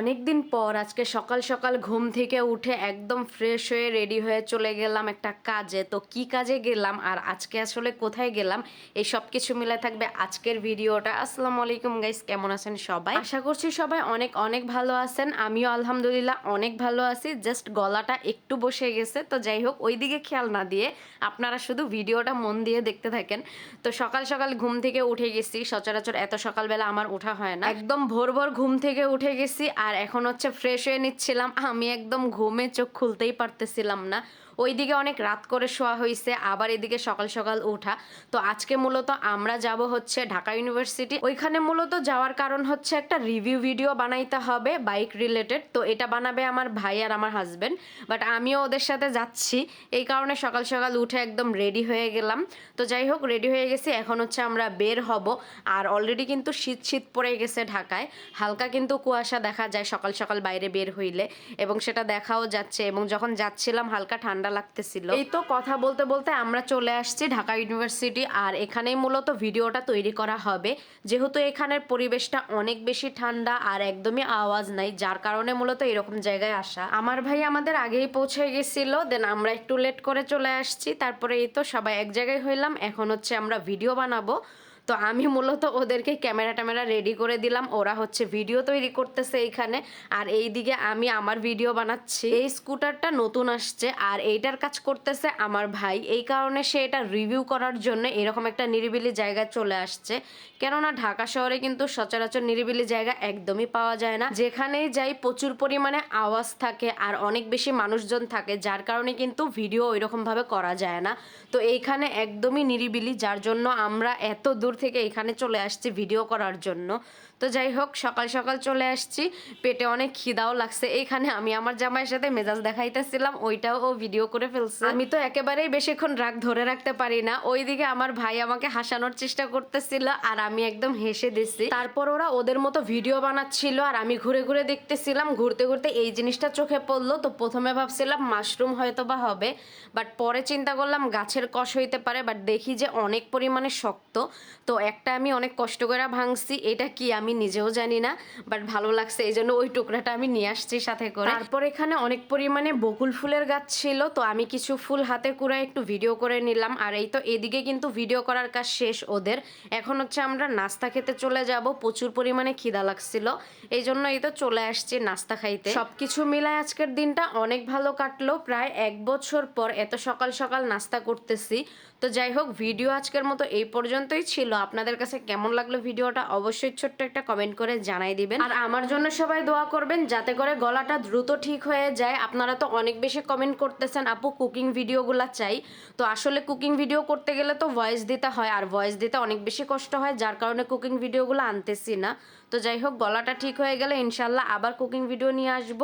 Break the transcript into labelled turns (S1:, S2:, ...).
S1: অনেক দিন পর আজকে সকাল সকাল ঘুম থেকে উঠে একদম ফ্রেশ হয়ে রেডি হয়ে চলে গেলাম একটা কাজে। তো কি কাজে গেলাম আর আজকে আসলে কোথায় গেলাম, এই সব কিছু মিলে থাকবে আজকের ভিডিওটা। আসসালামু আলাইকুম গাইস কেমন আছেন সবাই? আশা করছি সবাই অনেক অনেক ভালো আছেন, আমিও আলহামদুলিল্লাহ অনেক ভালো আছি জাস্ট গলাটা একটু বসে গেছে। তো যাই হোক, ওইদিকে খেয়াল না দিয়ে আপনারা শুধু ভিডিওটা মন দিয়ে দেখতে থাকেন। তো সকাল সকাল ঘুম থেকে উঠে গেছি, সচরাচর এত সকালবেলা আমার ওঠা হয় না। একদম ভোর ভোর ঘুম থেকে উঠে গেছি আর এখন হচ্ছে ফ্রেশ হয়ে নিচ্ছিলাম। আমি একদম ঘুমে চোখ খুলতেই পারতেছিলাম না। ওইদিকে অনেক রাত করে শোয়া হয়েছে আবার এদিকে সকাল সকাল ওঠা তো আজকে মূলত আমরা যাব হচ্ছে ঢাকা ইউনিভার্সিটি। ওইখানে মূলত যাওয়ার কারণ হচ্ছে একটা রিভিউ ভিডিও বানাইতে হবে, বাইক রিলেটেড। তো এটা বানাবে আমার ভাই আর আমার হাজবেন্ড। বাট আমিও ওদের সাথে যাচ্ছি। এই কারণে সকাল সকাল উঠে একদম রেডি হয়ে গেলাম। তো যাই হোক, রেডি হয়ে গেছি। এখন হচ্ছে আমরা বের হব। আর অলরেডি কিন্তু শীত শীত পড়ে গেছে ঢাকায়। হালকা কিন্তু কুয়াশা দেখা যায় সকাল সকাল বাইরে বের হইলে। এবং সেটা দেখাও যাচ্ছে। এবং যখন যাচ্ছিলাম হালকা ঠান্ডা লাগতেছিল। এই তো কথা বলতে বলতে আমরা চলে আসছি ঢাকা ইউনিভার্সিটি, আর এখানেই মূলত ভিডিওটা তৈরি করা হবে। যেহেতু এখানের পরিবেশটা অনেক বেশি ঠান্ডা আর একদমই আওয়াজ নাই, যার কারণে মূলত এরকম জায়গায় আসা। আমার ভাই আমাদের আগেই পৌঁছে গেছিল, দেন আমরা একটু লেট করে চলে আসছি। তারপরে এই তো সবাই এক জায়গায় হইলাম, এখন হচ্ছে আমরা ভিডিও বানাবো। তো আমি মূলত ওদেরকে ক্যামেরা ট্যামেরা রেডি করে দিলাম। ওরা হচ্ছে ভিডিও তৈরি করতেছে এইখানে আর এই দিকে আমি আমার ভিডিও বানাচ্ছি। এই স্কুটারটা নতুন আসছে আর এইটার কাজ করতেছে আমার ভাই। এই কারণে সে এটা রিভিউ করার জন্য এরকম একটা নিরিবিলি জায়গায় চলে আসছে। কেননা ঢাকা শহরে কিন্তু সচরাচর নিরিবিলি জায়গা একদমই পাওয়া যায় না। যেখানেই যাই প্রচুর পরিমাণে আওয়াজ থাকে আর অনেক বেশি মানুষজন থাকে, যার কারণে কিন্তু ভিডিও ওইরকমভাবে করা যায় না। তো এইখানে একদমই নিরিবিলি, যার জন্য আমরা এত দূর থেকে এখানে চলে আসছি ভিডিও করার জন্য। তো যাই হোক, সকাল সকাল চলে আসছি। পেটে অনেক খিদাও লাগছে। এইখানে আমি আমার জামাইয়ের সাথে মেজাজ দেখাইতেছিলাম, ওইটাও ও ভিডিও করে ফেলছে। আমি তো একেবারেই বেশিক্ষণ রাগ ধরে রাখতে পারি না। ওইদিকে আমার ভাই আমাকে হাসানোর চেষ্টা করতেছিল আর আমি একদম হেসে দিছি। তারপর ওরা ওদের মতো ভিডিও বানাচ্ছিল আর আমি ঘুরে ঘুরে দেখতেছিলাম, ঘুরতে ঘুরতে এই জিনিসটা চোখে পড়ল। তো প্রথমে ভাবছিলাম মাশরুম হয়তো বা হবে বাট পরে চিন্তা করলাম গাছের কষ হইতে পারে বাট দেখি যে অনেক পরিমাণে শক্ত। তো একটা আমি অনেক কষ্ট করে ভাঙছি, এটা কি আমি নিজেও জানি না বাট ভালো লাগছে এই জন্য ওই টুকরাটা আমি নিয়ে আসছি সাথে করে। তারপর এখানে অনেক পরিমাণে বকুল ফুলের গাছ ছিল, তো আমি কিছু ফুল হাতে কুড়ায় একটু ভিডিও করে নিলাম, আর এই তো এদিকে কিন্তু ভিডিও করার কাজ শেষ ওদের। এখন হচ্ছে আমরা নাস্তা খেতে চলে যাব, প্রচুর পরিমাণে খিদা লাগছিল এই জন্য এই তো চলে আসছি নাস্তা খাইতে। সবকিছু মিলায় আজকের দিনটা অনেক ভালো কাটলো, প্রায় এক বছর পর এত সকাল সকাল নাস্তা করতেছি, তো যাই হোক ভিডিও আজকের মতো এই পর্যন্তই ছিল। আপনাদের কাছে কেমন লাগল ভিডিওটা অবশ্যই ছোট্ট একটা কমেন্ট করে জানাই দিবেন। আর আমার জন্য সবাই দোয়া করবেন যাতে করে গলাটা দ্রুত ঠিক হয়ে যায়। আপনারা তো অনেক বেশি কমেন্ট করতেছেন, আপু কুকিং ভিডিওগুলো চাই। তো আসলে কুকিং ভিডিও করতে গেলে তো ভয়েস দিতে হয়। আর ভয়েস দিতে অনেক বেশি কষ্ট হয়, যার কারণে কুকিং ভিডিওগুলো আনতেছি না। তো যাই হোক, গলাটা ঠিক হয়ে গেলে ইনশাল্লাহ আবার কুকিং ভিডিও নিয়ে আসব।